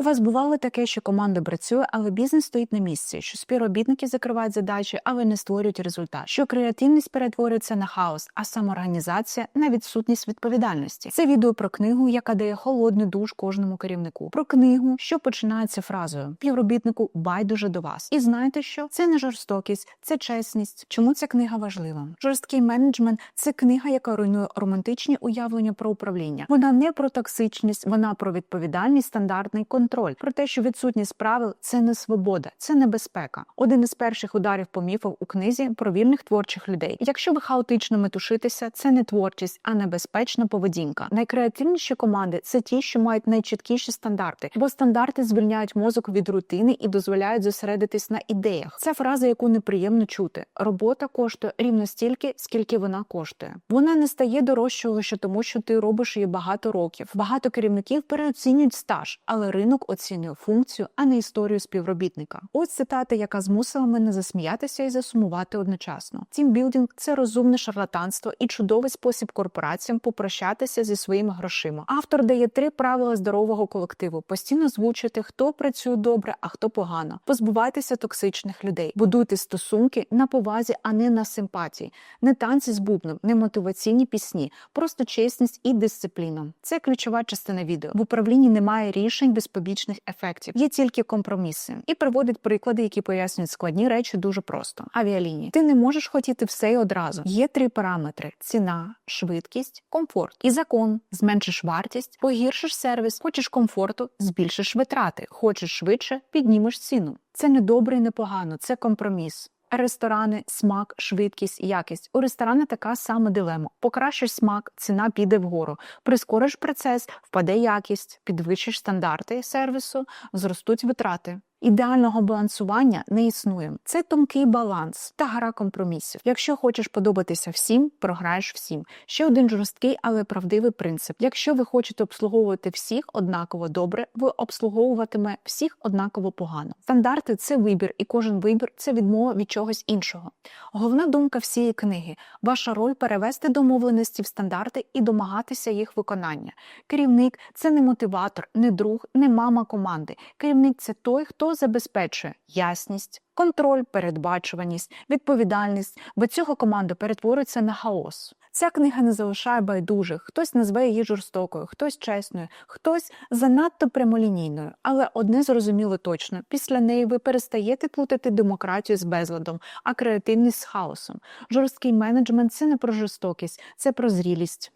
У вас бувало таке, що команда працює, але бізнес стоїть на місці, що співробітники закривають задачі, але не створюють результат, що креативність перетворюється на хаос, а самоорганізація на відсутність відповідальності. Це відео про книгу, яка дає холодний душ кожному керівнику. Про книгу, що починається фразою Співробітнику байдуже до вас. І знаєте що? Це не жорстокість, це чесність. Чому ця книга важлива? Жорсткий менеджмент це книга, яка руйнує романтичні уявлення про управління. Вона не про токсичність, вона про відповідальність, стандартний контроль, про те, що відсутність правил це не свобода, це небезпека. Один із перших ударів по міфах у книзі про вільних творчих людей. Якщо ви хаотично метушитеся, це не творчість, а небезпечна поведінка. Найкреативніші команди це ті, що мають найчіткіші стандарти, бо стандарти звільняють мозок від рутини і дозволяють зосередитись на ідеях. Це фраза, яку неприємно чути. Робота коштує рівно стільки, скільки вона коштує. Вона не стає дорожчою лише тому, що ти робиш її багато років. Багато керівників переоцінюють стаж, але ринок оцінює функцію, а не історію співробітника. Ось цитата, яка змусила мене засміятися і засумувати одночасно. Тімбілдинг це розумне шарлатанство і чудовий спосіб корпораціям попрощатися зі своїми грошима. Автор дає три правила здорового колективу: постійно звучити, хто працює добре, а хто погано. Позбувайтеся токсичних людей, будуйте стосунки на повазі, а не на симпатії, не танці з бубном, не мотиваційні пісні, просто чесність і дисципліна. Це ключова частина відео. В управлінні немає рішень без побічних ефектів, є тільки компроміси. І приводить приклади, які пояснюють складні речі дуже просто. Авіалінії. Ти не можеш хотіти все і одразу. Є три параметри: ціна, швидкість, комфорт. І закон зменшиш вартість, погіршиш сервіс, хочеш комфорту, збільшиш витрати, хочеш швидше, піднімеш ціну. Це не добре і не погано, це компроміс. Ресторани, смак, швидкість, якість. У ресторани така сама дилема. Покращиш смак, ціна піде вгору. Прискориш процес, впаде якість, підвищиш стандарти сервісу, зростуть витрати. Ідеального балансування не існує. Це тонкий баланс та гра компромісів. Якщо хочеш подобатися всім, програєш всім. Ще один жорсткий, але правдивий принцип. Якщо ви хочете обслуговувати всіх однаково добре, ви обслуговуватиме всіх однаково погано. Стандарти це вибір, і кожен вибір це відмова від чогось іншого. Головна думка всієї книги: ваша роль перевести домовленості в стандарти і домагатися їх виконання. Керівник це не мотиватор, не друг, не мама команди. Керівник це той, хто забезпечує ясність, контроль, передбачуваність, відповідальність. Без цього команда перетворюється на хаос. Ця книга не залишає байдужих. Хтось назве її жорстокою, хтось чесною, хтось занадто прямолінійною. Але одне зрозуміло точно: після неї ви перестаєте плутати демократію з безладом, а креативність з хаосом. Жорсткий менеджмент це не про жорстокість, це про зрілість.